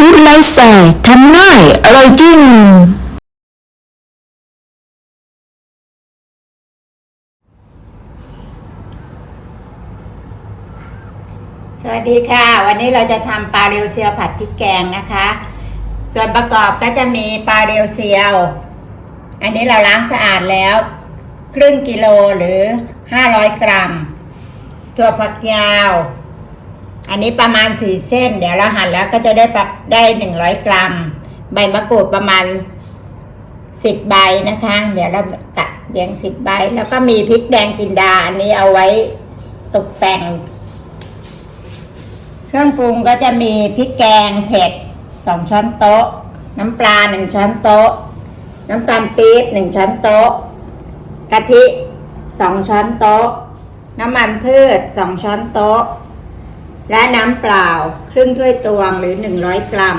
ฟู้ดไลฟ์สไตล์ทำง่าย อร่อยจริงสวัสดีค่ะ วันนี้เราจะทำปลาเรียวเซียวผัดพริกแกงนะคะ ส่วนประกอบก็จะมีปลาเรียวเซียว อันนี้เราล้างสะอาดแล้ว ครึ่งกิโลหรือ 500 กรัมถั่วฝักยาว อันนี้ประมาณสี่เส้น เดี๋ยวเราหั่นแล้วก็จะได้ปะได้100กรัม ใบมะกรูดประมาณ10ใบนะคะ เดี๋ยวเราตัดเรียง10ใบ แล้วก็มีพริกแดงจินดา อันนี้เอาไว้ตกแต่ง เครื่องปรุงก็จะมีพริกแกงเผ็ดสองช้อนโต๊ะ น้ำปลาหนึ่งช้อนโต๊ะ น้ำตาลปี๊บหนึ่งช้อนโต๊ะ กะทิสองช้อนโต๊ะ น้ำมันพืชสองช้อนโต๊ะ และน้ำเปล่าครึ่งถ้วยตวงหรือหนึ่งร้อยกรัม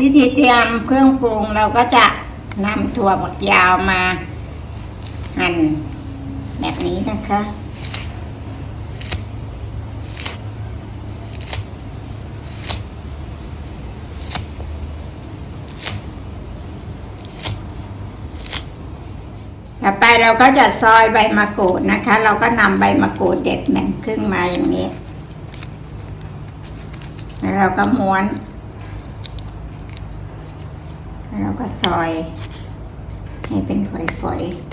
วิธีเตรียมเครื่องปรุงเราก็จะนำถั่วบักยาวมา หั่นแบบนี้นะคะ ต่อไป เราก็จะซอยใบมะกรูดนะคะ เราก็นำใบมะกรูดเด็ดแบ่งครึ่งมาอย่างนี้ แล้วเราก็ม้วนแล้วเราก็ซอยให้เป็นฝอยๆ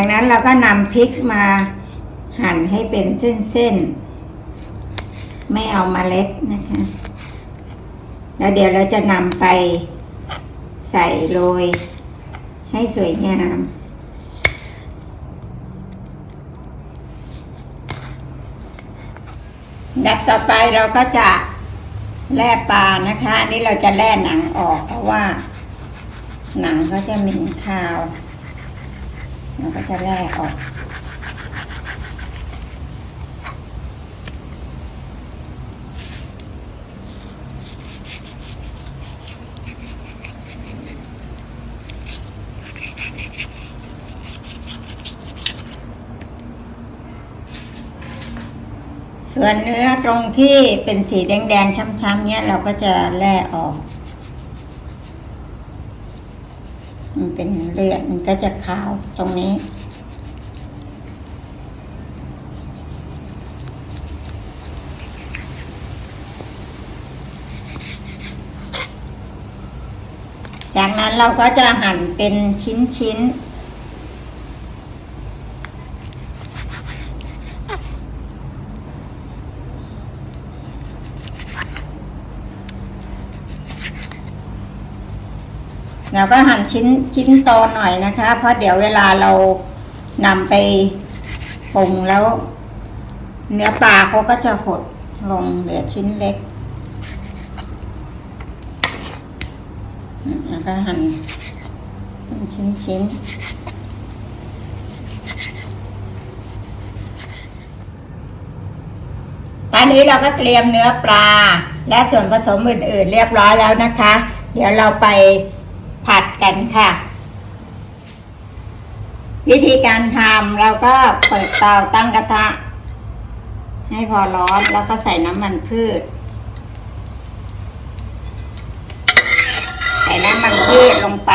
จากนั้นเราก็นำพริกมาหั่นให้เป็นเส้นๆ ไม่เอามาเล็ดนะคะ แล้วเดี๋ยวเราจะนำไปใส่โรยให้สวยงามดับต่อไปเราก็จะแล่ปลานะคะ อันนี้เราจะแล่หนังออกเพราะว่า หนังเขาจะม็นคาว เราก็จะแล่ออก ส่วนเนื้อตรงที่เป็นสีแดงๆ ช้ำๆเนี้ยเราก็จะแล่ออก มันเป็นเลือดมันก็จะขาวตรงนี้ จากนั้นเราก็จะหั่นเป็นชิ้นๆ เราก็หั่นชิ้นชิ้นโตหน่อยนะคะ เพราะเดี๋ยวเวลาเรานำไปปรุงแล้ว เนื้อปลาเขาก็จะหดลงเหลือชิ้นเล็กอืมแล้วก็หั่นนชิ้นชิ้นตอนนี้เราก็เตรียมเนื้อปลา และส่วนผสมอื่นๆ เรียบร้อยแล้วนะคะ เดี๋ยวเราไป ผัดกันค่ะ วิธีการทำเราก็เปิดเตาตั้งกระทะ ให้พอร้อนแล้วก็ใส่น้ำมันพืช ใส่น้ำมันพืชลงไป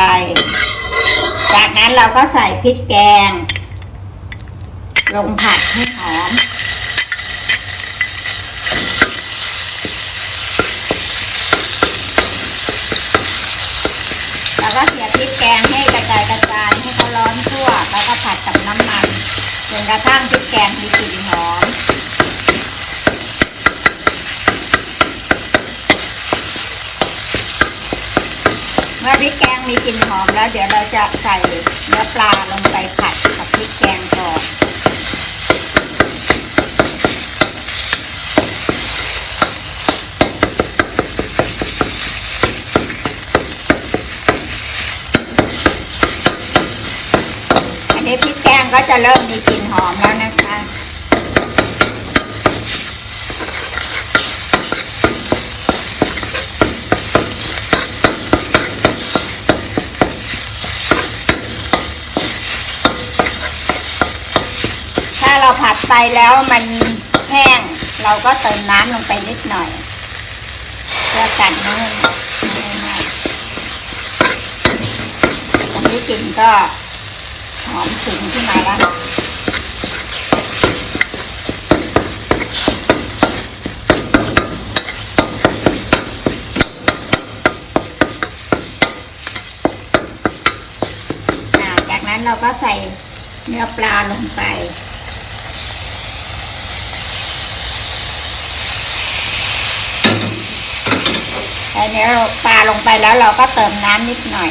จากนั้นเราก็ใส่พริกแกง ลงผัดให้หอม แล้วก็เสียพริกแกงให้กระจายกระจายให้เขาร้อนทั่ว แล้วก็ผัดกับน้ำมันจน กระทั่งพริกแกงมีกลิ่นหอม เมื่อพริกแกงมีกลิ่นหอมแล้วเดี๋ยวเราจะใส่เนื้อปลาลงไปผัดกับพริกแกงก่อนอันนี้พริกแก งก็จะเริ่มมีกลิ่นหอมแล้วนะคะถ้าเราผัดไปแล้วมันแห้ง เราก็เติมน้ำลงไปนิดหน่อยเพื่อกันนุ่มไม่แห้งอันนี้กินก็ หอมฉุนขึ้นมาแล้วจากนั้นเราก็ใส่เนื้อปลาลงไปใส่เนื้อปลาลงไปแล้วเราก็เติมน้ำนิดหน่อย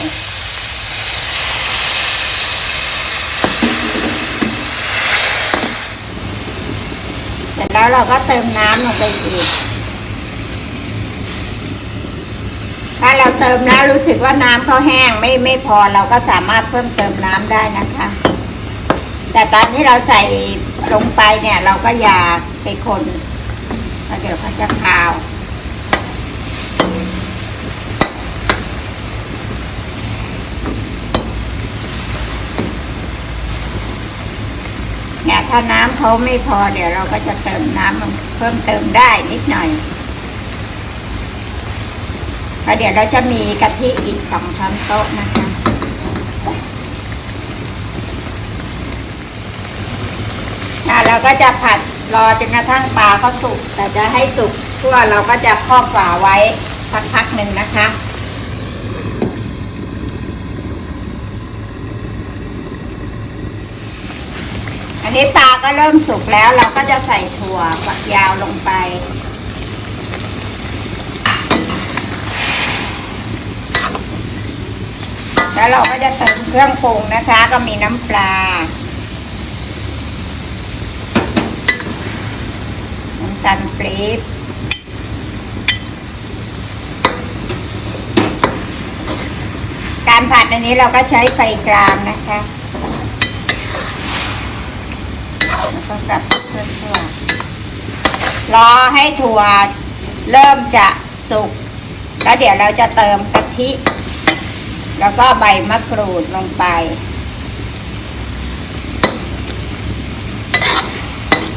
ร็จแล้วเราก็เติมน้ำลงไปอีก ถ้าเราเติมแล้วรู้สึกว่าน้ำเขาแห้งไม่ไม่พอเราก็สามารถเพิ่มเติมน้ำได้นะคะ แต่ตอนที่เราใส่ลงไปเนี่ย เราก็อย่าไปคนเพราะเดี๋ยวเขาจะคาว ถ้าน้ำเขาไม่พอเดี๋ยวเราก็จะเติมน้ำเพิ่มเติมได้นิดหน่อยแล้วเดี๋ยวเราจะมีกะทิอีกสองช้อนโต๊ะนะคะอะเราก็จะผัดรอจนกระทั่งปลาเขาสุก แต่จะให้สุกทั่วเราก็จะครอบฝาไว้สักพักหนึ่งนะคะ อันนี้ปลาก็เริ่มสุกแล้วเราก็จะใส่ถั่วฝักยาวลงไป แล้วเราก็จะเติมเครื่องปรุงนะคะ ก็มีน้ำปลา น้ำตาลปี๊บการผัดอันนี้เราก็ใช้ไฟกลางนะคะ กับเพื่อทั่วรอให้ถั่วเริ่มจะสุก แล้วเดี๋ยวเราจะเติมกะทิ แล้วก็ใบมะกรูดลงไป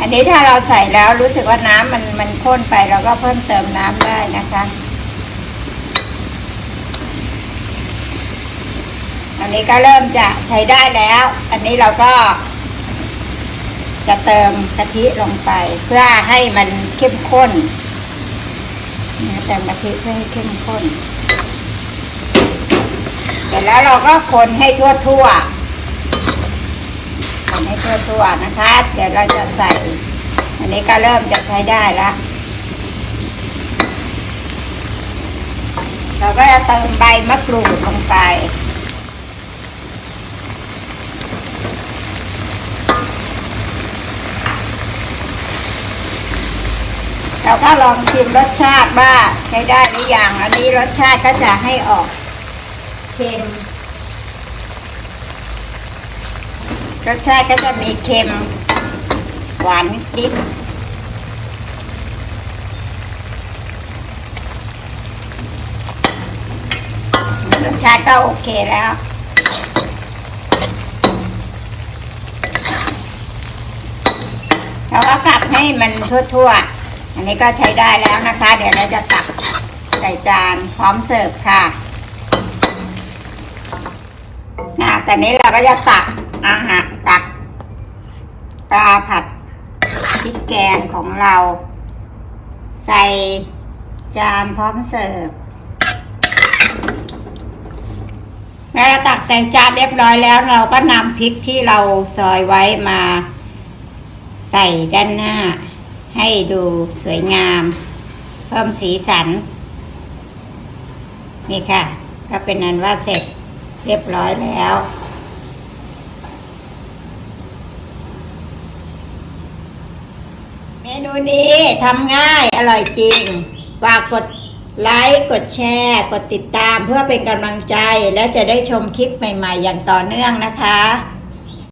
อันนี้ถ้าเราใส่แล้วรู้สึกว่าน้ำมันมันข้นไปเราก็เพิ่มเติมน้ำได้นะคะอันนี้ก็เริ่มจะใช้ได้แล้ว อันนี้เราก็ จะเติมกะทิลงไป เพื่อให้มันเข้มข้นเติมกะทิเพื่อให้เข้มข้นเสร็จแล้วเราก็คนให้ทั่วทั่วๆคนให้ทั่วทั่วๆนะคะ เดี๋ยวเราจะใส่ อันนี้ก็เริ่มจะใช้ได้แล้วเราก็จะเติมใบมะกรูดลงไป เราก็ลองชิมรสชาติว่าใช้ได้หรือยังอันนี้รสชาติก็จะให้ออกเค็มรสชาติก็จะมีเค็ม หวานนิดรสชาติก็โอเคแล้วเราก็กลับให้มันทั่วๆ อันนี้ก็ใช้ได้แล้วนะคะ เดี๋ยวเราจะตักใส่จานพร้อมเสิร์ฟค่ะนะแต่นี้เราก็จะตักอาหารตักปลาผัดพริกแกงของเรา ใส่จานพร้อมเสิร์ฟแล้วเราตักใส่จานเรียบร้อยแล้วเราก็นำพริกที่เราซอยไว้มา ใส่ด้านหน้า ให้ดูสวยงาม เพิ่มสีสัน นี่ค่ะ ก็เป็นนั้นว่าเสร็จเรียบร้อยแล้วเมนูนี้ทำง่ายอร่อยจริงฝากกดไลค์กดแชร์ กดติดตามเพื่อเป็นกำลังใจ และจะได้ชมคลิปใหม่ ๆ อย่างต่อเนื่องนะคะ